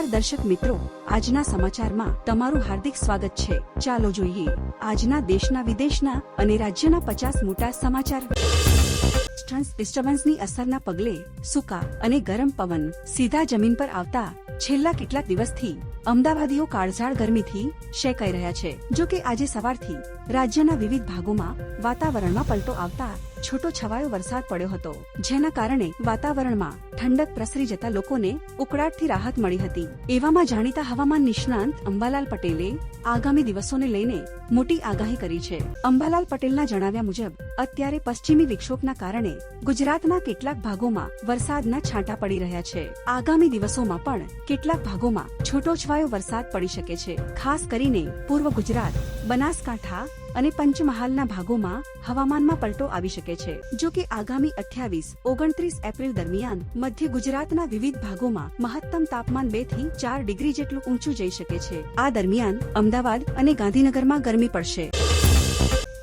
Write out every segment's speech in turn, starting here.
નમસ્કાર દર્શક મિત્રો. આજના સમાચારમાં તમારું હાર્દિક સ્વાગત છે. ચાલો જોઈએ. આજના દેશના વિદેશના અને રાજ્યના પચાસ મોટા સમાચાર. ડિસ્ટર્બન્સની અસરના પગલે સૂકા અને ગરમ પવન સીધા જમીન પર આવતા છેલ્લા કેટલાક દિવસથી અમદાવાદીઓ કાળઝાળ ગરમીથી શેકાઈ રહ્યા છે. જો કે આજે સવારથી રાજ્યના વિવિધ ભાગોમાં વાતાવરણમાં પલટો આવતા છૂટો છવાયો વરસાદ પડ્યો હતો. જેના કારણે વાતાવરણમાં ઠંડક પ્રસરી જતા લોકોને ઉકળાટથી રાહત મળી હતી. એવામાં જાણીતા હવામાન નિષ્ણાંત અંબાલાલ પટેલે આગામી દિવસોને લઈને મોટી આગાહી કરી છે. અંબાલાલ પટેલના જણાવ્યા મુજબ, અત્યારે પશ્ચિમી વિક્ષોભના કારણે ગુજરાતના કેટલાક ભાગોમાં વરસાદના છાંટા પડી રહ્યા છે. આગામી દિવસોમાં પણ કેટલાક ભાગોમાં છૂટોછવાયો વરસાદ પડી શકે છે. ખાસ કરીને પૂર્વ ગુજરાત, બનાસકાંઠા અને પંચમહાલના ભાગોમાં હવામાનમાં પલટો આવી શકે છે. જો કે આગામી અઠ્યાવીસ, ઓગણત્રીસ એપ્રિલ દરમિયાન મધ્ય ગુજરાતના વિવિધ ભાગોમાં મહત્તમ તાપમાન બેથી ચાર ડિગ્રી જેટલું ઊંચું જઈ શકે છે. આ દરમિયાન અમદાવાદ અને ગાંધીનગરમાં ગરમી પડશે.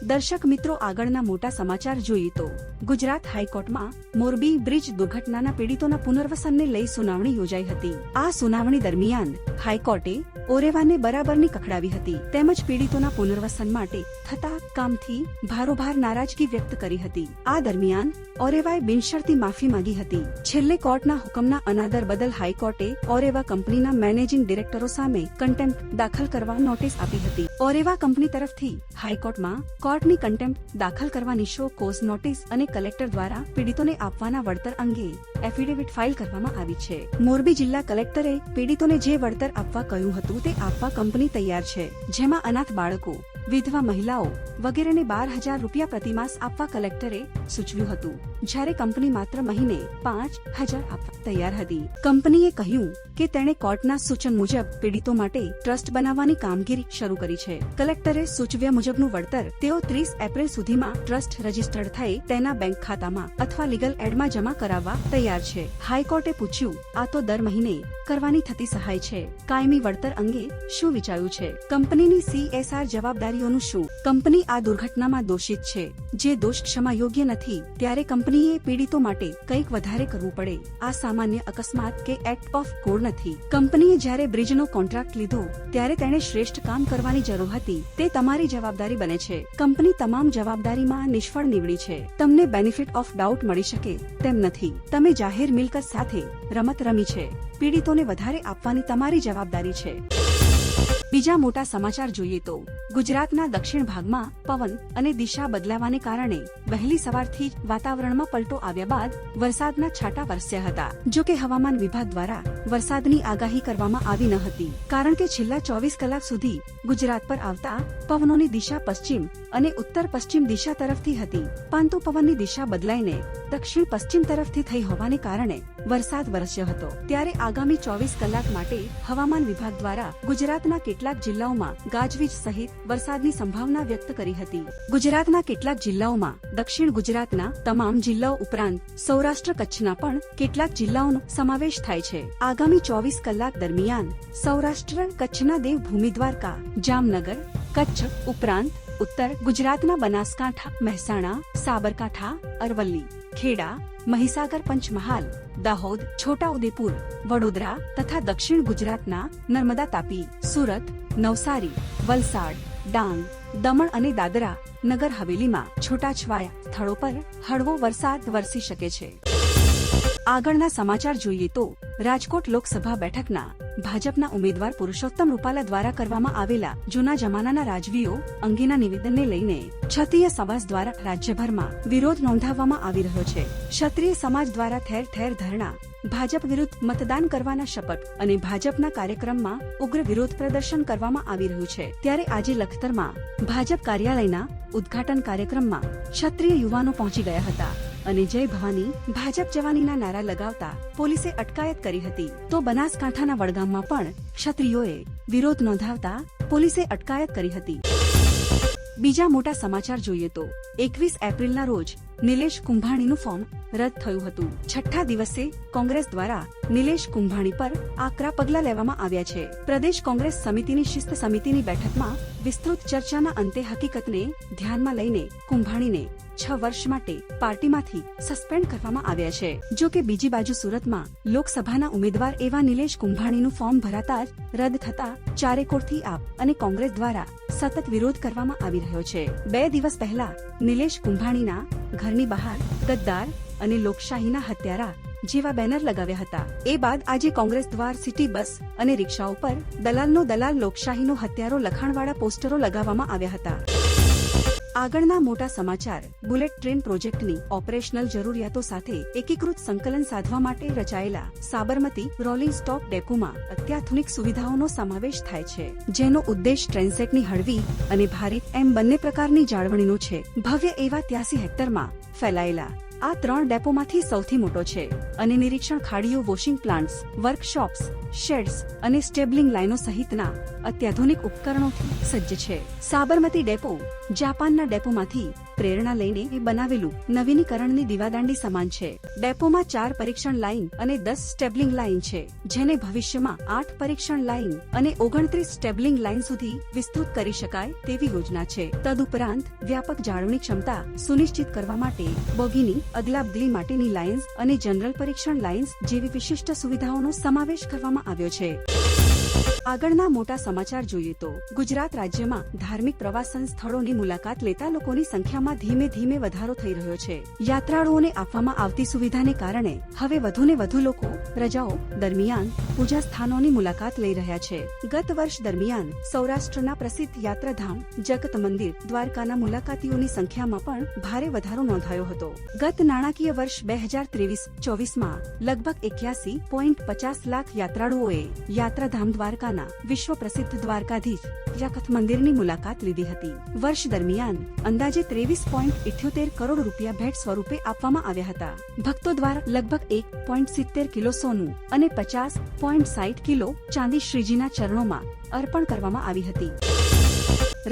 દર્શક મિત્રો આગળના મોટા સમાચાર જોઈએ તો ગુજરાત હાઈકોર્ટમાં મોરબી બ્રિજ દુર્ઘટનાના પીડિતોના પુનર્વસનને લઈ સુનાવણી યોજાઈ હતી. આ સુનાવણી દરમિયાન હાઈકોર્ટે ઓરેવાને બરાબરની કખડાવી હતી તેમજ પીડિતોના પુનર્વસન માટે થતા કામથી ભારોભાર નારાજગી વ્યક્ત કરી હતી. આ દરમિયાન ઓરેવાએ બિનશરતી માફી માંગી હતી. છેલ્લે કોર્ટના હુકમના અનાદર બદલ હાઈકોર્ટે ઓરેવા કંપનીના મેનેજિંગ ડિરેક્ટરો સામે કન્ટેમ્પ દાખલ કરવા નોટિસ આપી હતી. ઓરેવા કંપની તરફથી હાઈકોર્ટમાં કોર્ટની કન્ટેમ્પ્ટ દાખલ કરવાની શો કોઝ નોટિસ અને કલેક્ટર દ્વારા પીડિતોને આપવાના વળતર અંગે એફિડેવિટ ફાઇલ કરવામાં આવી છે. મોરબી જિલ્લા કલેક્ટરે પીડિતોને જે વળતર આપવા કહ્યું હતું તે આપવા કંપની તૈયાર છે, જેમાં અનાથ બાળકો, વિધવા મહિલાઓ વગેરેને બાર હજાર રૂપિયા પ્રતિમાસ આપવા કલેક્ટરે સૂચવ્યું હતું. જ્યારે કંપની માત્ર મહિને પાંચ હજાર આપવા તૈયાર હતી. કંપનીએ કહ્યું કે તેણે કોર્ટના સૂચન મુજબ પીડિતો માટે ટ્રસ્ટ બનાવવાની કામગીરી શરૂ કરી છે. કલેક્ટરે સૂચવ્યા મુજબનું વળતર તેઓ ત્રીસ એપ્રિલ સુધીમાં ટ્રસ્ટ રજીસ્ટર્ડ થઈ તેના બેંક ખાતામાં અથવા લીગલ એડમાં જમા કરાવવા તૈયાર છે. હાઈકોર્ટે પૂછ્યું, આ તો દર મહિને કરવાની થતી સહાય છે. કાયમી વળતર અંગે શું વિચાર્યું છે? કંપનીની સીએસઆર જવાબદારીઓનું શું? કંપની આ દુર્ઘટનામાં દોષિત છે. જે દોષ ક્ષમા યોગ્ય નથી, ત્યારે કંપનીએ પીડિતો માટે કંઈક વધારે કરવું પડે. આ સામાન્ય અકસ્માત કે એક્ટ ઓફ કોડ નથી. કંપનીએ જ્યારે બ્રિજનો કોન્ટ્રાક્ટ લીધો, ત્યારે તેણે શ્રેષ્ઠ કામ કરવાની જરૂર હતી. તે તમારી જવાબદારી બને છે. કંપની તમામ જવાબદારીમાં નિષ્ફળ નીવડી છે. તમને બેનિફિટ ઓફ ડાઉટ મળી શકે તેમ નથી. તમે જાહેર મિલકત સાથે રમત રમી છે. પીડિતોને વધારે આપવાની તમારી જવાબદારી છે. બીજા મોટા સમાચાર જોઈએ તો ગુજરાતના દક્ષિણ ભાગમાં પવન અને દિશા બદલાવાને કારણે વહેલી સવારથી વાતાવરણમાં પલટો આવ્યા બાદ વરસાદના છાંટા વરસ્યા હતા. જો કે હવામાન વિભાગ દ્વારા વરસાદની આગાહી કરવામાં આવી ન હતી. કારણ કે છેલ્લા ચોવીસ કલાક સુધી ગુજરાત પર આવતા પવનોની દિશા પશ્ચિમ અને ઉત્તર પશ્ચિમ દિશા તરફથી હતી. પરંતુ પવનની દિશા બદલાઈને દક્ષિણ પશ્ચિમ તરફથી થઈ હોવાને કારણે વરસાદ વરસ્યો હતો. ત્યારે આગામી ચોવીસ કલાક માટે હવામાન વિભાગ દ્વારા ગુજરાતના કેટલાક જિલ્લાઓમાં ગાજવીજ સહિત વરસાદની સંભાવના વ્યક્ત કરી હતી. ગુજરાતના કેટલાક જિલ્લાઓમાં દક્ષિણ ગુજરાતના તમામ જિલ્લાઓ ઉપરાંત સૌરાષ્ટ્ર કચ્છના પણ કેટલાક જિલ્લાઓનો સમાવેશ થાય છે. આગામી ચોવીસ કલાક દરમિયાન સૌરાષ્ટ્ર કચ્છના દેવભૂમિ દ્વારકા, જામનગર, કચ્છ ઉપરાંત ઉત્તર ગુજરાતના બનાસકાંઠા, મહેસાણા, સાબરકાંઠા, અરવલ્લી. ખેડા, મહીસાગર પંચમહાલ, દાહોદ, છોટાઉદેપુર, વડોદરા તથા દક્ષિણ ગુજરાતના નર્મદા તાપી, સુરત, નવસારી, વલસાડ, ડાંગ, દમણ અને દાદરા નગર હવેલીમાં છૂટાછવાયા સ્થળો પર હળવો વરસાદ વરસી શકે છે. આગળના સમાચાર જોઈએ તો રાજકોટ લોકસભા બેઠકના ભાજપના ઉમેદવાર પુરુષોત્તમ રૂપાલા દ્વારા કરવામાં આવેલા જૂના જમાનાના રાજવીઓ અંગેના નિવેદનને લઈને ક્ષત્રિય સમાજ દ્વારા રાજ્યભરમાં વિરોધ નોંધાવવામાં આવી રહ્યો છે. ક્ષત્રિય સમાજ દ્વારા ઠેર ઠેર ધરણા, ભાજપ વિરુદ્ધ મતદાન કરવાના શપથ અને ભાજપના કાર્યક્રમમાં ઉગ્ર વિરોધ પ્રદર્શન કરવામાં આવી રહ્યું છે. ત્યારે આજે લખતરમાં ભાજપ કાર્યાલયના ઉદ્ઘાટન કાર્યક્રમમાં ક્ષત્રિય યુવાનો પહોંચી ગયા હતા. અને જય ભવાની ભાજપ જવાનીના નારા લગાવતા પોલીસે અટકાયત કરી હતી. તો બનાસકાંઠાના વડગામમાં પણ ક્ષત્રિયોએ વિરોધ નોંધાવતા પોલીસે અટકાયત કરી હતી. બીજા મોટા સમાચાર જોઈએ તો એકવીસ એપ્રિલના રોજ નિલેશ કુંભાણીનું ફોર્મ રદ થયું હતું. છઠ્ઠા દિવસે કોંગ્રેસ દ્વારા નિલેશ કુંભાણી પર આકરા પગલા લેવામાં આવ્યા છે. પ્રદેશ કોંગ્રેસ સમિતિની શિસ્ત સમિતિની બેઠકમાં વિસ્તૃત ચર્ચાના અંતે હકીકતને ધ્યાનમાં લઈને કુંભાણીને છ વર્ષ માટે પાર્ટીમાંથી સસ્પેન્ડ કરવામાં આવ્યા છે. જો કે બીજી બાજુ સુરતમાં લોકસભાના ઉમેદવાર એવા નિલેશ કુંભાણીનું ફોર્મ ભરાતા જ રદ થતા ચારેકોરથી આપ અને કોંગ્રેસ દ્વારા સતત વિરોધ કરવામાં આવી રહ્યો છે. બે દિવસ પહેલા નિલેશ કુંભાણીના ઘરની બહાર ગદ્દાર અને લોકશાહીના હત્યારા જેવા બેનર લગાવ્યા હતા. એ બાદ આજે કોંગ્રેસ દ્વાર, સિટી બસ અને રિક્ષાઓ પર દલાલનો દલાલ લોકશાહીનો હત્યારો લખાણવાળા પોસ્ટરો લગાવવામાં આવ્યા હતા. આગળના મોટા સમાચાર. બુલેટ ટ્રેન પ્રોજેક્ટની ઓપરેશનલ જરૂરિયાતો સાથે એકીકૃત સંકલન સાધવા માટે રચાયેલા સાબરમતી રોલિંગ સ્ટોક ડેપોમાં અત્યાધુનિક સુવિધાઓનો સમાવેશ થાય છે, જેનો ઉદ્દેશ ટ્રેનસેટની હળવી અને ભારે એમ બંને પ્રકારની જાળવણીનો છે. ભવ્ય એવા ત્યાસી હેક્ટરમાં ફેલાયેલા આ ત્રણ ડેપોમાંથી સૌથી મોટો છે અને નિરીક્ષણ ખાડીઓ, વોશિંગ પ્લાન્ટ્સ, વર્કશોપ્સ, શેડ્સ અને સ્ટેબલિંગ લાઇનો સહિતના અત્યાધુનિક ઉપકરણોથી સજ્જ છે. સાબરમતી ડેપો જાપાનના ડેપોમાંથી પ્રેરણા લઈને એ બનાવેલું. નવીનીકરણની દીવાદાંડી સમાન છે. ડેપોમાં ચાર પરીક્ષણ લાઇન અને દસ સ્ટેબલિંગ લાઇન છે, જેને ભવિષ્યમાં આઠ પરીક્ષણ લાઇન અને ઓગણત્રીસ સ્ટેબલિંગ લાઇન સુધી વિસ્તૃત કરી શકાય તેવી યોજના છે. તદુપરાંત, વ્યાપક જાળવણી ક્ષમતા સુનિશ્ચિત કરવા માટે બોગીની અદલાબદલી માટેની લાઇન્સ અને જનરલ પરીક્ષણ લાઇન્સ જેવી વિશિષ્ટ સુવિધાઓનો સમાવેશ કરવામાં આવ્યો છે. આગળના મોટા સમાચાર જોઈએ તો ગુજરાત રાજ્યમાં ધાર્મિક પ્રવાસન સ્થળોની મુલાકાત લેતા લોકોની સંખ્યામાં ધીમે ધીમે વધારો થઈ રહ્યો છે. યાત્રાળુઓને આપવામાં આવતી સુવિધાને કારણે હવે વધુને વધુ લોકો રજાઓ દરમિયાન પૂજા સ્થાનોની મુલાકાત લઈ રહ્યા છે. ગત વર્ષ દરમિયાન સૌરાષ્ટ્રના પ્રસિદ્ધ યાત્રાધામ જગત મંદિર દ્વારકાના મુલાકાતીઓની સંખ્યામાં પણ ભારે વધારો નોંધાયો હતો. ગત નાણાકીય વર્ષ બે હજાર ત્રેવીસ ચોવીસમાં લગભગ એક્યાસી પોઈન્ટ પચાસ લાખ યાત્રાળુઓએ યાત્રાધામ દ્વારકાના વિશ્વ પ્રસિદ્ધ દ્વારકાધીશ જગત મંદિરની મુલાકાત લીધી હતી. વર્ષ દરમિયાન અંદાજે ત્રેવીસ પોઈન્ટ ઇઠ્યોતેર કરોડ રૂપિયા ભેટ સ્વરૂપે આપવામાં આવ્યા હતા. ભક્તો દ્વારા લગભગ એક પોઈન્ટ સિત્તેર કિલો સોનું અને પચાસ પોઈન્ટ સાઈઠ કિલો ચાંદી શ્રીજીના ચરણોમાં અર્પણ કરવામાં આવી હતી.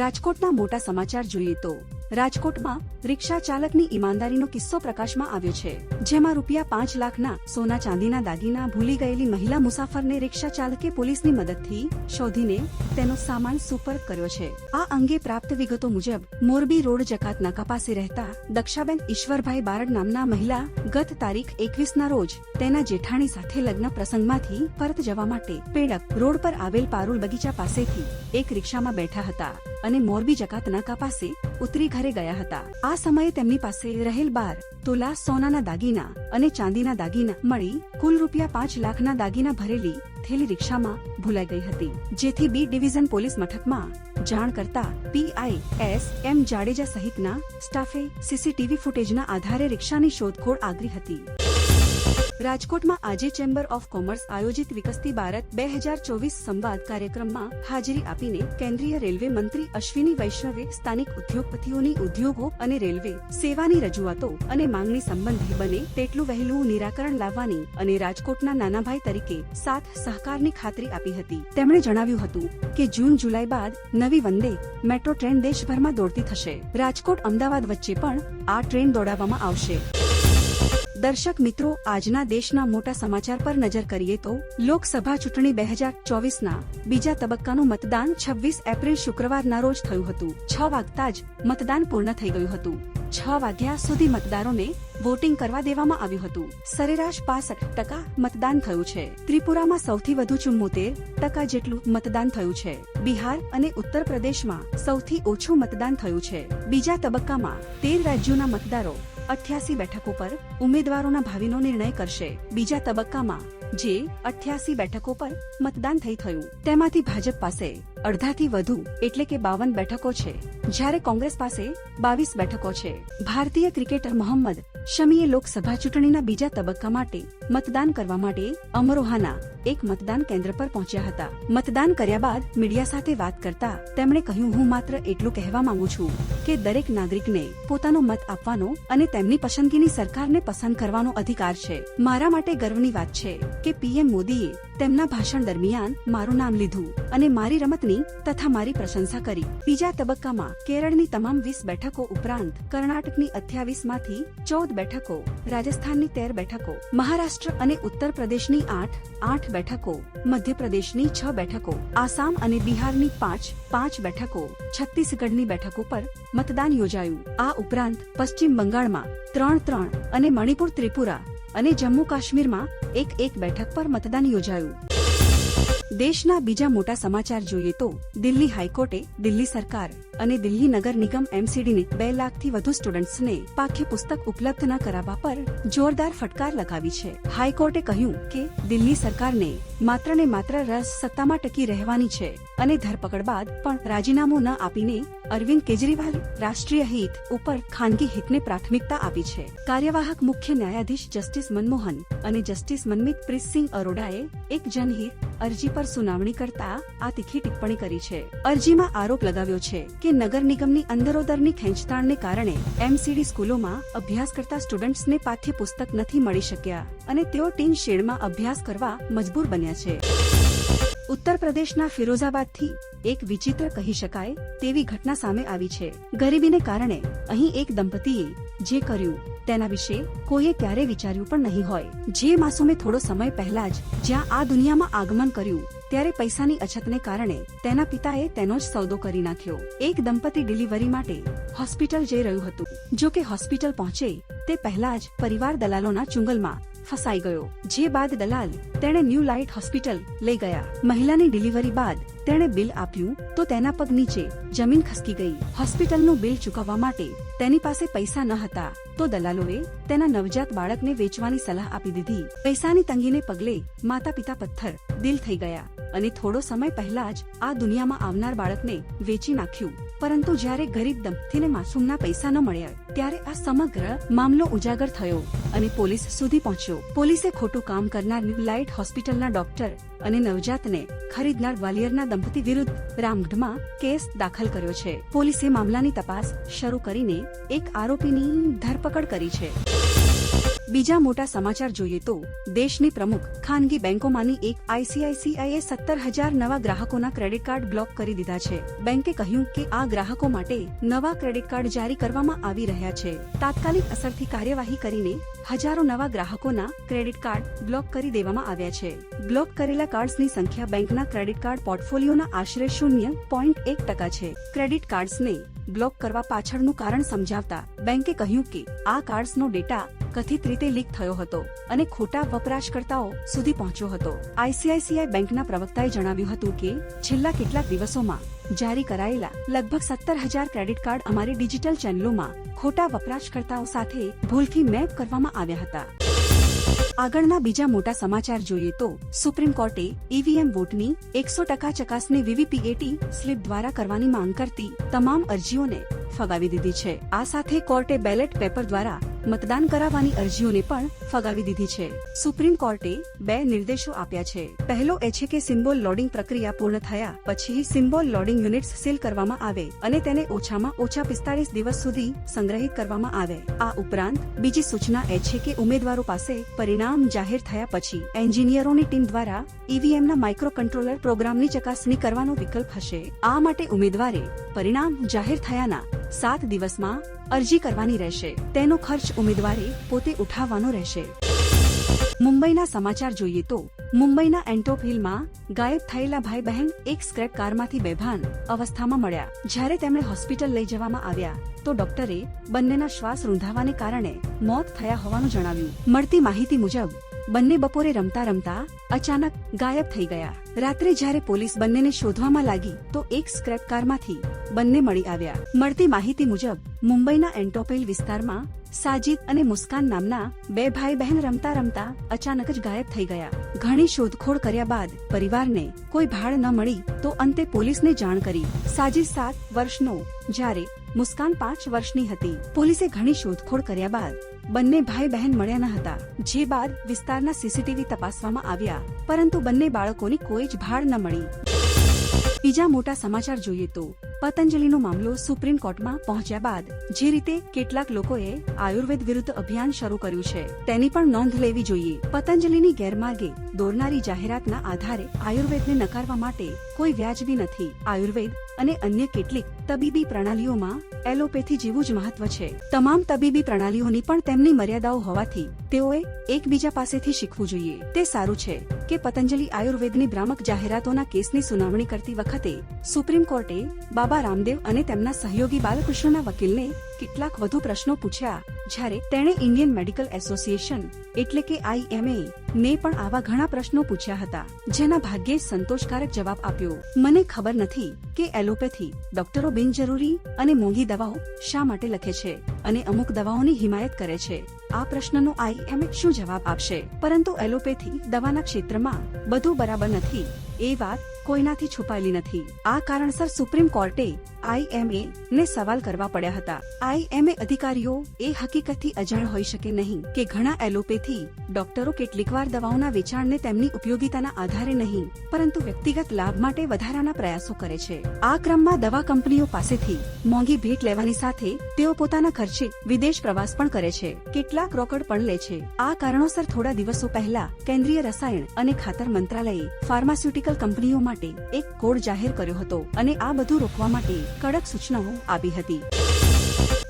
રાજકોટના મોટા સમાચાર જોઈએ તો રાજકોટમાં રિક્ષા ચાલકની ઈમાનદારીનો કિસ્સો પ્રકાશમાં આવ્યો છે, જેમાં રૂપિયા પાંચ લાખના સોના ચાંદીના દાગીના ભૂલી ગયેલી મહિલા મુસાફરને રિક્ષા ચાલકે પોલીસની મદદથી શોધીને તેનો સામાન સુપર્દ કર્યો છે. આ અંગે પ્રાપ્ત વિગતો મુજબ, મોરબી રોડ જકાત નાકા પાસે રહેતા દક્ષાબેન ઈશ્વરભાઈ બારડ નામના મહિલા ગત તારીખ એકવીસ ના રોજ તેના જેઠાણી સાથે લગ્ન પ્રસંગમાંથી પરત જવા માટે પેડક રોડ પર આવેલ પારુલ બગીચા પાસેથી એક રિક્ષામાં બેઠા હતા અને મોરબી જકાત નાકા પાસે ઉતરી ઘરે ગયા હતા. આ સમયે તેમની પાસે રહેલ બાર, તોલા, સોનાના દાગીના અને ચાંદીના દાગીના મળી કુલ રૂપિયા પાંચ લાખના દાગીના ભરેલી થેલી રિક્ષામાં ભૂલાઈ ગઈ હતી. જેથી બી ડિવિઝન પોલીસ મથકમાં જાણ કરતા પીઆઈ એસ એમ જાડેજા સહિતના સ્ટાફે સીસીટીવી ફૂટેજના આધારે રિક્ષાની શોધખોળ આગરી હતી. રાજકોટમાં આજે ચેમ્બર ઓફ કોમર્સ આયોજિત વિકસતી ભારત બે હજાર ચોવીસ સંવાદ કાર્યક્રમમાં હાજરી આપીને કેન્દ્રીય રેલવે મંત્રી અશ્વિની વૈષ્ણવે સ્થાનિક ઉદ્યોગપતિઓની ઉદ્યોગો અને રેલવે સેવાની રજૂઆતો અને માંગણી સંબંધે બને તેટલું વહેલું નિરાકરણ લાવવાની અને રાજકોટના નાનાભાઈ તરીકે સાથ સહકારની ખાતરી આપી હતી. તેમણે જણાવ્યું હતું કે જૂન જુલાઈ બાદ નવી વંદે મેટ્રો ટ્રેન દેશભરમાં દોડતી થશે. રાજકોટ અમદાવાદ વચ્ચે પણ આ ટ્રેન દોડાવવામાં આવશે. દર્શક મિત્રો, આજના દેશના મોટા સમાચાર પર નજર કરીએ તો લોકસભા ચૂંટણી બે હજાર ચોવીસના બીજા તબક્કાનું મતદાન છવ્વીસ એપ્રિલ શુક્રવારના રોજ થયું હતું. છ વાગતા જ મતદાન પૂર્ણ થઈ ગયું હતું. છ વાગ્યા સુધી મતદારોને વોટિંગ કરવા દેવામાં આવ્યું હતું. સરેરાશ પાસઠ ટકા મતદાન થયું છે. ત્રિપુરામાં સૌથી વધુ ચુમ્મોતેર ટકા જેટલું મતદાન થયું છે. બિહાર અને ઉત્તર પ્રદેશમાં સૌથી ઓછું મતદાન થયું છે. બીજા તબક્કામાં તેર રાજ્યોના મતદારો અઠ્યાસી બેઠકો પર ઉમેદવારોના ભાવિનો નિર્ણય કરશે. બીજા તબક્કામાં જે અઠ્યાસી બેઠકો પર મતદાન થઈ થયું, તેમાંથી ભાજપ પાસે અડધાથી વધુ એટલે કે બાવન બેઠકો છે. જ્યારે કોંગ્રેસ પાસે બાવીસ બેઠકો છે. ભારતીય ક્રિકેટર મોહમ્મદ શમીએ લોકસભા ચૂંટણીના બીજા તબક્કા માટે મતદાન કરવા માટે અમરોહાના એક મતદાન કેન્દ્ર પર પહોંચ્યા હતા. મતદાન કર્યા બાદ મીડિયા સાથે વાત કરતા તેમણે કહ્યું, હું માત્ર એટલું કહેવા માંગુ છું કે દરેક નાગરિકને પોતાનો મત આપવાનો અને તેમની પસંદગીની સરકારને પસંદ કરવાનો અધિકાર છે. મારા માટે ગર્વની વાત છે કે પીએમ મોદીએ તેમના ભાષણ દરમિયાન મારું નામ લીધું અને મારી રમતની તથા મારી પ્રશંસા કરી. બીજા તબક્કામાં કેરળની તમામ વીસ બેઠકો ઉપરાંત કર્ણાટકની અઠ્યાવીસમાંથી ચૌદ બેઠકો, રાજસ્થાનની તેર બેઠકો, મહારાષ્ટ્ર અને ઉત્તર પ્રદેશની આઠ આઠ બેઠકો, મધ્યપ્રદેશની છ બેઠકો, આસામ અને બિહારની પાંચ પાંચ બેઠકો, છત્તીસગઢની બેઠકો પર મતદાન યોજાયું. આ ઉપરાંત પશ્ચિમ બંગાળમાં ત્રણ ત્રણ અને મણિપુર ત્રિપુરા અને જમ્મુ કાશ્મીરમાં એક એક બેઠક પર મતદાન યોજાયું. દેશના બીજા મોટા સમાચાર જોઈએ તો દિલ્હી હાઈકોર્ટે દિલ્હી સરકાર અને દિલ્હી નગર નિગમ એમસીડીને બે લાખથી વધુ સ્ટુડન્ટ્સને પાઠ્ય પુસ્તક ઉપલબ્ધ ન કરાવવા પર જોરદાર ફટકાર લગાવી છે. હાઈકોર્ટે કહ્યું કે દિલ્હી સરકારને માત્ર ને માત્ર રસ સત્તામાં ટકી રહેવાની છે અને ધરપકડ બાદ પણ રાજીનામું ન આપીને અરવિંદ કેજરીવાલ રાષ્ટ્રીય હિત ઉપર ખાનગી હિતને પ્રાથમિકતા આપી છે. કાર્યવાહક મુખ્ય ન્યાયાધીશ જસ્ટિસ મનમોહન અને જસ્ટિસ મનમીત પ્રીતસિંહ અરોડાએ એક જનહિત અરજી પર સુનાવણી કરતા આ તીખી ટિપ્પણી કરી છે. અરજીમાં આરોપ લગાવ્યો છે કે નગર નિગમની અંદરોદરની ખેંચતાણને કારણે એમસીડી સ્કૂલોમાં અભ્યાસ કરતા સ્ટુડન્ટ્સને પાઠ્યપુસ્તક નથી મળી શક્યા અને તેઓ ટીન શેડમાં અભ્યાસ કરવા મજબૂર બન્યા છે. ઉત્તર પ્રદેશના ફિરોઝાબાદથી એક વિચિત્ર કહી શકાય તેવી ઘટના સામે આવી છે. ગરીબીને કારણે અહીં એક દંપતીએ જે કર્યું તેના વિશે કોઈએ ક્યારે વિચાર્યું પણ નહીં હોય. જે માસુમે થોડો સમય પહેલા જ જ્યાં આ દુનિયામાં આગમન કર્યું ત્યારે પૈસાની અછતને કારણે તેના પિતાએ તેનો જ સોદો કરી નાખ્યો. એક દંપતી ડિલિવરી માટે હોસ્પિટલ જઈ રહ્યું હતું. જો કે હોસ્પિટલ પહોંચે, તે પહેલા જ પરિવાર દલાલોના ચુંગલમાં ફસાઈ ગયો. જે બાદ દલાલ તેણે ન્યૂ લાઇટ હોસ્પિટલ લઈ ગયા. મહિલાની ડિલિવરી બાદ તેણે બિલ આપ્યું તો તેના પગ નીચે જમીન ખસકી ગઈ. હોસ્પિટલનું બિલ ચૂકવવા માટે તેની પાસે પૈસા ન હતા. તો દલાલોએ તેના નવજાત બાળકને વેચવાની સલાહ આપી દીધી. પૈસાની તંગીને પગલે માતા પિતા પથ્થર દિલ થઈ ગયા અને થોડો સમય પહેલા જ આ દુનિયામાં આવનાર બાળકને વેચી નાખ્યું. પરંતુ જ્યારે ગરીબ દંપતીને માસૂમના પૈસા ન મળ્યા, ત્યારે આ સમગ્ર મામલો ઉજાગર થયો અને પોલીસ સુધી પહોંચ્યો. પોલીસે ખોટું કામ કરનાર ન્યૂ લાઇટ હોસ્પિટલના ડોક્ટર અને નવજાતને ખરીદનાર ગ્વાલિયરના દંપતી વિરુદ્ધ રામગઢમાં કેસ દાખલ કર્યો છે. પોલીસે મામલાની તપાસ શરૂ કરીને એક આરોપીની ધરપકડ કરી છે. બીજા મોટા સમાચાર જોઈએ તો, દેશની પ્રમુખ ખાનગી બેંકોમાંની એક આઈસીઆઈસીઆઈએ સત્તર હજાર નવા ગ્રાહકોના ક્રેડિટ કાર્ડ બ્લોક કરી દીધા છે. બેંકે કહ્યું કે આ ગ્રાહકો માટે નવા ક્રેડિટ કાર્ડ જારી કરવામાં આવી રહ્યા છે. તાત્કાલિક અસરથી કાર્યવાહી કરીને હજારો નવા ગ્રાહકોના ક્રેડિટ કાર્ડ બ્લોક કરી દેવામાં આવ્યા છે. બ્લોક કરેલા કાર્ડ્સની સંખ્યા બેંકના ક્રેડિટ કાર્ડ પોર્ટફોલિયોના આશરે શૂન્ય પોઈન્ટ એક ટકા છે. ક્રેડિટ કાર્ડ્સને બ્લોક કરવા પાછળનું કારણ સમજાવતા બેંકે કહ્યું કે આ કાર્ડ્સનો ડેટા કથિત રીતે લીક થયો હતો અને ખોટા વપરાશકર્તાઓ સુધી પહોંચ્યો હતો. આઈસીઆઈસીઆઈ બેંકના પ્રવક્તાએ જણાવ્યું હતું કે છેલ્લા કેટલાક દિવસોમાં જારી કરાયેલા લગભગ સત્તર હજાર ક્રેડિટ કાર્ડ અમારી ડિજિટલ ચેનલોમાં ખોટા વપરાશકર્તાઓ સાથે ભૂલથી મેપ કરવામાં આવ્યા હતા. આગળના બીજા મોટા સમાચાર જોઈએ તો સુપ્રીમ કોર્ટે ઈવીએમ વોટની એકસો ટકા ચકાસણી વીવીપીએટી સ્લીપ દ્વારા કરવાની માંગ કરતી તમામ અરજીઓને ફગાવી દીધી છે. આ સાથે કોર્ટે બેલેટ પેપર દ્વારા મતદાન કરાવવાની અરજીઓને પણ ફગાવી દીધી છે. સુપ્રીમ કોર્ટે બે નિર્દેશો આપ્યા છે. પહેલો એ છે કે સિમ્બોલ લોડિંગ પ્રક્રિયા પૂર્ણ થયા પછી સિમ્બોલ લોડિંગ યુનિટ્સ સીલ કરવામાં આવે અને તેને ઓછામાં ઓછા પિસ્તાળીસ દિવસ સુધી સંગ્રહિત કરવામાં આવે. આ ઉપરાંત, બીજી સૂચના એ છે કે ઉમેદવારો પાસે પરિણામ જાહેર થયા પછી એન્જિનિયરોની ટીમ દ્વારા ઈવીએમના માઇક્રો કંટ્રોલર પ્રોગ્રામની ચકાસણી કરવાનો વિકલ્પ હશે. આ માટે ઉમેદવારે પરિણામ જાહેર થયાના સાત દિવસમાં અરજી કરવાની રહેશે. તેનો ખર્ચ ઉમેદવારે પોતે ઉઠાવવાનો રહેશે. મુંબઈના સમાચાર જોઈએ તો, મુંબઈના એન્ટોપ હિલમાં ગાયબ થયેલા ભાઈ બહેન એક સ્ક્રેપ કારમાંથી બેભાન અવસ્થામાં મળ્યા. જ્યારે તેમણે હોસ્પિટલ લઈ જવામાં આવ્યા, તો ડોક્ટરે બંનેના શ્વાસ રૂંધાવાને કારણે મોત થયા હોવાનું જણાવ્યું. મળતી માહિતી મુજબ બંને બપોરે રમતા રમતા અચાનક ગાયબ થઈ ગયા. રાત્રે જ્યારે પોલીસ બંનેને શોધવામાં લાગી, તો એક સ્ક્રેપ કારમાંથી બંને મળી આવ્યા. મળતી માહિતી મુજબ, મુંબઈના એન્ટોપેલ વિસ્તારમાં સાજિદ અને મુસ્કાન નામના બે ભાઈ બહેન રમતા રમતા અચાનક જ ગાયબ થઈ ગયા. ઘણી શોધખોળ કર્યા બાદ પરિવારને કોઈ ભાડ ન મળી, તો અંતે પોલીસને જાણ કરી. સાજીદ સાત વર્ષનો જ્યારે મુસ્કાન પાંચ વર્ષની હતી. પોલીસે ઘણી શોધખોળ કર્યા બાદ બંને ભાઈ બહેન મળ્યા ન હતા, જે બાદ વિસ્તારના સીસીટીવી તપાસવામાં આવ્યા, પરંતુ બંને બાળકોની કોઈ જ ભાળ ન મળી. બીજા મોટા સમાચાર જોઈએ તો, પતંજલિનો મામલો સુપ્રીમ કોર્ટમાં પહોંચ્યા બાદ જે રીતે કેટલાક લોકોએ આયુર્વેદ વિરુદ્ધ અભિયાન શરૂ કર્યું છે, તેની પણ નોંધ લેવી જોઈએ. પતંજલિની ગેરમાર્ગે દોરનારી જાહેરાતના આધારે આયુર્વેદને નકારવા માટે કોઈ વ્યાજબી નથી. આયુર્વેદ અને અન્ય કેટલીક તબીબી પ્રણાલીઓમાં એલોપેથી જેવું જ મહત્વ છે. તમામ તબીબી પ્રણાલીઓની પણ તેમની મર્યાદાઓ હોવાથી તેઓએ એકબીજા પાસેથી શીખવું જોઈએ. તે સારું છે કે પતંજલિ આયુર્વેદની ભ્રામક જાહેરાતોના કેસની સુનાવણી કરતી વખતે સુપ્રીમ કોર્ટે બાબા રામદેવ અને તેમના સહયોગી બાલકૃષ્ણના વકીલને કેટલાક વધુ પ્રશ્નો પૂછ્યા. જ્યારે તેણે ઇન્ડિયન મેડિકલ એસોસિએશન, એટલે કે આઈએમએ ને પણ આવા ઘણા પ્રશ્નો પૂછ્યા હતા, જેના ભાગ્યે સંતોષકારક જવાબ આપ્યો. મને ખબર નથી કે એલોપેથી, ડોક્ટરો બિનજરૂરી અને મોંઘી દવાઓ શા માટે લખે છે અને અમુક દવાઓની હિમાયત કરે છે. આ પ્રશ્નનો આઈએમએ શું જવાબ આપશે? પરંતુ એલોપેથી દવાના ક્ષેત્રમાં બધું બરાબર નથી. એ વાત કોઈનાથી છુપાયેલી નથી. આ કારણસર સુપ્રીમ કોર્ટે આઈએમએ ને સવાલ કરવા પડ્યા હતા. આઈએમએ અધિકારીઓ, એ હકીકતથી અજાણ હોઈ શકે નહીં કે ઘણા એલોપેથી ડોક્ટરો કેટલીકવાર દવાઓના વેચાણને તેમની ઉપયોગિતાના આધારે નહીં, પરંતુ વ્યક્તિગત લાભ માટે વધારાના પ્રયાસો કરે છે. આ ક્રમમાં દવા કંપનીઓ પાસેથી મોંઘી ભેટ લેવાની સાથે તેઓ પોતાના ખર્ચે વિદેશ પ્રવાસ પણ કરે છે. કેટલાક રોકડ પણ લે છે. આ કારણોસર થોડા દિવસો પહેલા કેન્દ્રીય રસાયણ અને ખાતર મંત્રાલયે ફાર્માસ્યુટિકલ કંપનીઓ માટે એક કોડ જાહેર કર્યો હતો અને આ બધું રોકવા માટે કડક સૂચનાઓ આપી હતી.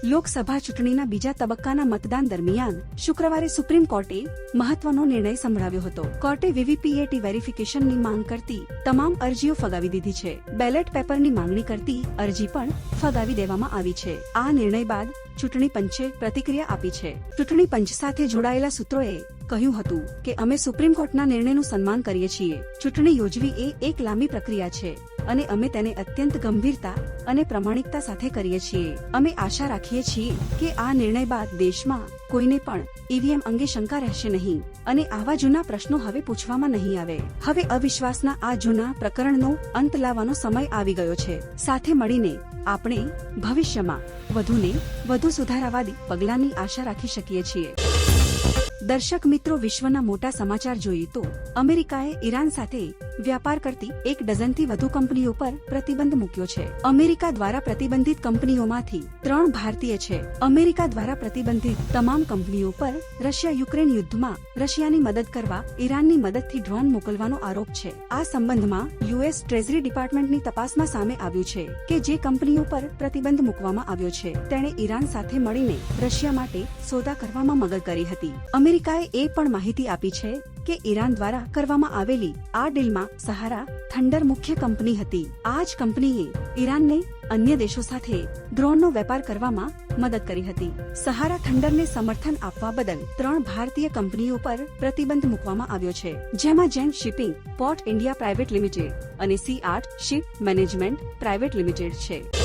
લોકસભા ચૂંટણીના બીજા તબક્કાના મતદાન દરમિયાન શુક્રવારે સુપ્રીમ કોર્ટે મહત્વનો નિર્ણય સંભળાવ્યો હતો. કોર્ટે વીવીપીએટી વેરિફિકેશનની માંગ કરતી તમામ અરજીઓ ફગાવી દીધી છે. બેલેટ પેપરની માંગણી કરતી અરજી પણ ફગાવી દેવામાં આવી છે. આ નિર્ણય બાદ ચૂંટણી પંચે પ્રતિક્રિયા આપી છે. ચૂંટણી પંચ સાથે જોડાયેલા સૂત્રોએ કહ્યું હતું કે અમે સુપ્રીમ કોર્ટના નિર્ણયનું સન્માન કરીએ છીએ. ચૂંટણી યોજવી એ એક લાંબી પ્રક્રિયા છે અને અમે તેને અત્યંત ગંભીરતા અને પ્રમાણિકતા સાથે કરીએ છીએ. અમે આશા રાખીએ છીએ કે આ નિર્ણય બાદ દેશમાં કોઈને પણ ઈવીએમ અંગે શંકા રહેશે નહીં અને આવા જૂના પ્રશ્નો હવે પૂછવામાં નહીં આવે. હવે અવિશ્વાસના આ જૂના પ્રકરણનો અંત લાવવાનો સમય આવી ગયો છે. સાથે મળીને આપણે ભવિષ્યમાં વધુને વધુ સુધારાવાદી પગલાંની આશા રાખી શકીએ છીએ. દર્શક મિત્રો વિશ્વના મોટા સમાચાર જોઈએ તો અમેરિકાએ ઈરાન સાથે વ્યાપાર કરતી એક ડઝનથી વધુ કંપનીઓ પર પ્રતિબંધ મૂક્યો છે. અમેરિકા દ્વારા પ્રતિબંધિત કંપનીઓમાંથી ત્રણ ભારતીય છે. અમેરિકા દ્વારા પ્રતિબંધિત તમામ કંપનીઓ પર રશિયા યુક્રેન યુદ્ધમાં રશિયાની મદદ કરવા ઈરાનની મદદથી ડ્રોન મોકલવાનો આરોપ છે. આ સંબંધમાં યુએસ ટ્રેઝરી ડિપાર્ટમેન્ટની તપાસમાં સામે આવ્યું છે કે જે કંપનીઓ પર પ્રતિબંધ મૂકવામાં આવ્યો છે, તેણે ઈરાન સાથે મળીને રશિયા માટે સોદા કરવામાં મદદ કરી હતી. અમેરિકાએ એ પણ માહિતી આપી છે કે ઈરાન દ્વારા કરવામાં આવેલી આ ડીલમાં સહારા થંડર મુખ્ય કંપની હતી. આ જ કંપનીએ ઈરાનને અન્ય દેશો સાથે દ્રોણનો વેપાર કરવામાં મદદ કરી હતી. સહારા થંડરને સમર્થન આપવા બદલ ત્રણ ભારતીય કંપનીઓ પર પ્રતિબંધ મૂકવામાં આવ્યો છે. જેમાં Zen shipping, port India private limited અને sea art ship management private limited છે.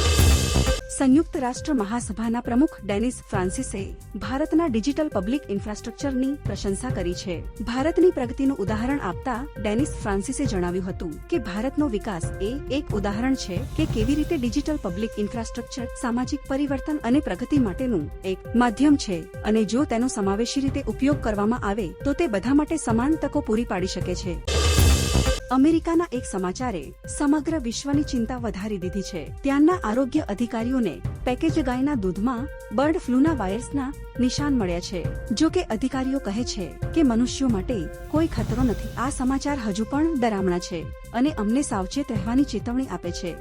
સંયુક્ત રાષ્ટ્ર મહાસભાના પ્રમુખ ડેનિસ ફ્રાન્સિસે ભારતના ડિજિટલ પબ્લિક ઇન્ફ્રાસ્ટ્રક્ચરની પ્રશંસા કરી છે. ભારતની પ્રગતિનું ઉદાહરણ આપતા ડેનિસ ફ્રાન્સિસે જણાવ્યું હતું કે ભારતનો વિકાસ એ એક ઉદાહરણ છે કે કેવી રીતે ડિજિટલ પબ્લિક ઇન્ફ્રાસ્ટ્રક્ચર, સામાજિક પરિવર્તન અને પ્રગતિ માટેનું એક માધ્યમ છે અને જો તેનો સમાવેશી રીતે ઉપયોગ કરવામાં આવે તો તે બધા માટે સમાન તકો પૂરી પાડી શકે છે. અમેરિકાના એક સમાચારે સમગ્ર વિશ્વની ચિંતા વધારી દીધી છે. ત્યાંના આરોગ્ય અધિકારીઓને પેકેજ ગાયના દૂધમાં બર્ડ ફ્લૂના વાયરસના નિશાન મળ્યા છે. જો કે અધિકારીઓ કહે છે કે મનુષ્યો માટે કોઈ ખતરો નથી. આ સમાચાર હજુ પણ ડરામણા છે અને અમને સાવચેત રહેવાની ચેતવણી આપે છે.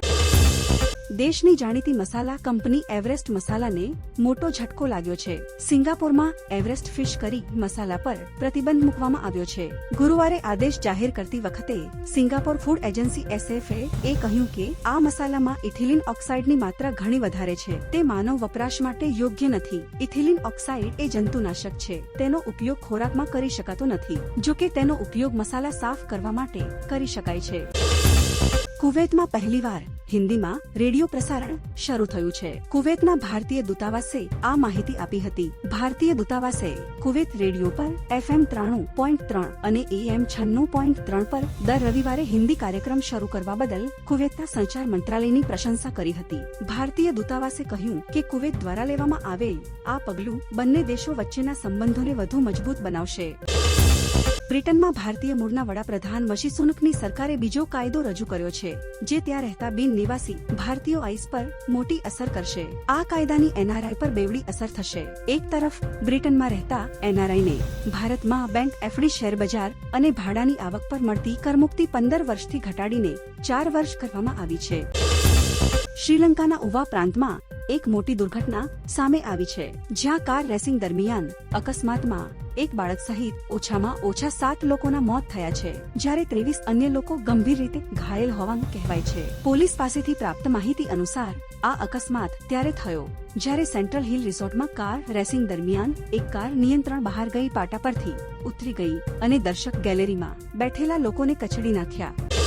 દેશની જાણીતી મસાલા કંપની એવરેસ્ટ મસાલાને મોટો ઝટકો લાગ્યો છે. સિંગાપોરમાં એવરેસ્ટ ફિશ કરી મસાલા પર પ્રતિબંધ મૂકવામાં આવ્યો છે. ગુરુવારે આદેશ જાહેર કરતી વખતે સિંગાપોર ફૂડ એજન્સી એસએફએ એ કહ્યું કે આ મસાલામાં ઇથિલિન ઓક્સાઇડની માત્રા ઘણી વધારે છે. તે માનવ વપરાશ માટે યોગ્ય નથી. ઇથિલિન ઓક્સાઇડ એ જંતુનાશક છે. તેનો ઉપયોગ ખોરાકમાં કરી શકાતો નથી જો કે તેનો ઉપયોગ મસાલા સાફ કરવા માટે કરી શકાય છે. કુવૈતમાં પહેલીવાર હિન્દીમાં રેડિયો પ્રસારણ શરૂ થયું છે. કુવૈતના ભારતીય દૂતાવાસે આ માહિતી આપી હતી. ભારતીય દૂતાવાસે કુવૈત રેડિયો પર એફએમ ત્રાણું પોઈન્ટ ત્રણ અને એએમ છન્નું પોઈન્ટ ત્રણ પર દર રવિવારે હિન્દી કાર્યક્રમ શરૂ કરવા બદલ કુવૈતના સંચાર મંત્રાલયની પ્રશંસા કરી હતી. ભારતીય દૂતાવાસે કહ્યું કે કુવૈત દ્વારા લેવામાં આવેલ આ પગલું બંને દેશો વચ્ચેના સંબંધોને વધુ મજબૂત બનાવશે. બ્રિટનમાં ભારતીય મૂળના વડાપ્રધાન મશી સુનકની સરકારે બીજો કાયદો રજૂ કર્યો છે, જે ત્યાં રહેતા બિન નિવાસી ભારતીયો આઈસ પર મોટી અસર કરશે. આ કાયદાની એનઆરઆઈ પર બેવડી અસર થશે. એક તરફ, બ્રિટનમાં રહેતા એનઆરઆઈને ભારતમાં બેંક એફડી શેર બજાર અને ભાડાની આવક પર મળતી કરમુક્તિ પંદર વર્ષથી ઘટાડીને ચાર વર્ષ કરવામાં આવી છે. શ્રીલંકાના ઉવા પ્રાંતમાં એક મોટી દુર્ઘટના સામે આવી છે, જ્યાં કાર રેસિંગ દરમિયાન અકસ્માતમાં એક બાળક સહિત ઓછામાં ઓછા સાત લોકોના મોત થયા છે, જ્યારે ત્રેવીસ અન્ય લોકો ગંભીર રીતે ઘાયલ હોવાનું કહેવાય છે. પોલીસ પાસેથી પ્રાપ્ત માહિતી અનુસાર, આ અકસ્માત ત્યારે થયો, જ્યારે સેન્ટ્રલ હિલ રિસોર્ટમાં કાર રેસિંગ દરમિયાન એક કાર નિયંત્રણ બહાર ગઈ પાટા પરથી ઉતરી ગઈ અને દર્શક ગેલેરીમાં બેઠેલા લોકોને કચડી નાખ્યા.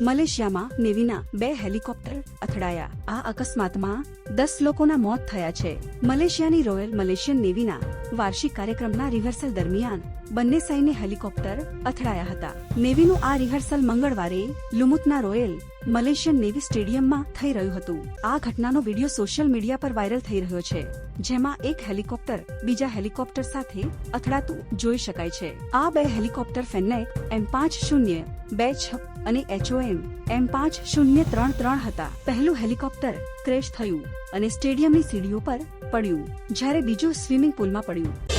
મલેશિયામાં નેવીના બે હેલિકોપ્ટર અથડાયા. આ અકસ્માતમાં દસ લોકોના મોત થયા છે. મલેશિયાની રોયલ મલેશિયન નેવીના વાર્ષિક કાર્યક્રમના રિહર્સલ દરમિયાન બંને સૈન્ય હેલિકોપ્ટર અથડાયા હતા. નેવીનું આ રિહર્સલ મંગળવારે લુમુતના રોયલ મલેશિયન નેવી સ્ટેડિયમમાં થઈ રહ્યું હતું. આ ઘટનાનો વીડિયો સોશિયલ મીડિયા પર વાયરલ થઈ રહ્યો છે, જેમાં એક હેલિકોપ્ટર બીજા હેલિકોપ્ટર સાથે અથડાતું જોઈ શકાય છે. આ બે હેલિકોપ્ટર ફેન્નેક એમ પાંચ શૂન્ય, બે છ અને એચઓએમ એમ પાંચ શૂન્ય ત્રણ ત્રણ હતા. પહેલું હેલિકોપ્ટર ક્રેશ થયું અને સ્ટેડિયમની સીડીઓ પર પડ્યું, જ્યારે બીજું સ્વિમિંગ પુલમાં પડ્યું.